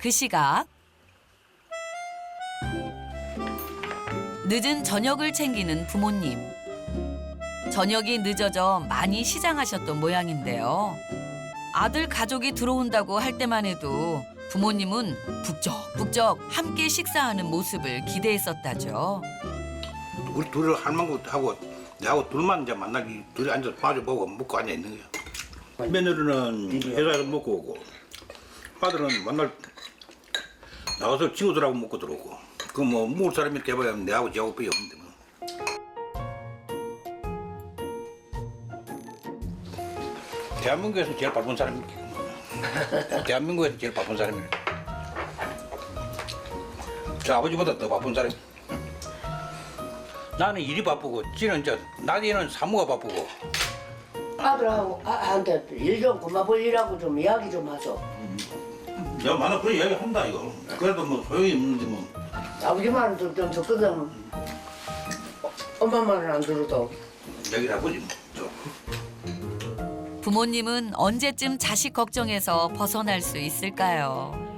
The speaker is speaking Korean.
그 시각 늦은 저녁을 챙기는 부모님. 저녁이 늦어져 많이 시장하셨던 모양인데요. 아들 가족이 들어온다고 할 때만 해도 부모님은 북적북적 함께 식사하는 모습을 기대했었다죠. 우리 둘을 할망구 하고 내하고 둘만 이제 만나기 둘이 앉아서 빠져보고 먹고 앉아 있는 거야. 며느리는 회사에서 먹고 오고 아들은 만날 나가서 친구들하고 먹고 들어오고 그 뭐 먹을 사람이 이렇게 해봐야 내하고 저하고 빼 없는데 뭐. 대한민국에서 제일 바쁜 사람이 대한민국에서 제일 바쁜 사람이래. 저 아버지보다 더 바쁜 사람이. 나는 일이 바쁘고 지는 저 나디는 사무가 바쁘고 아들하고 아, 한테 일 좀 그만 벌리라고 좀 이야기 좀 하소. 야 만나 그런 이야기 한다 이거 그래도 뭐 소용이 없는데 뭐 아버지 말은 좀, 좀 듣거든. 어, 엄마 말은 안 들어도. 얘기를 해보지 뭐 저. 부모님은 언제쯤 자식 걱정에서 벗어날 수 있을까요?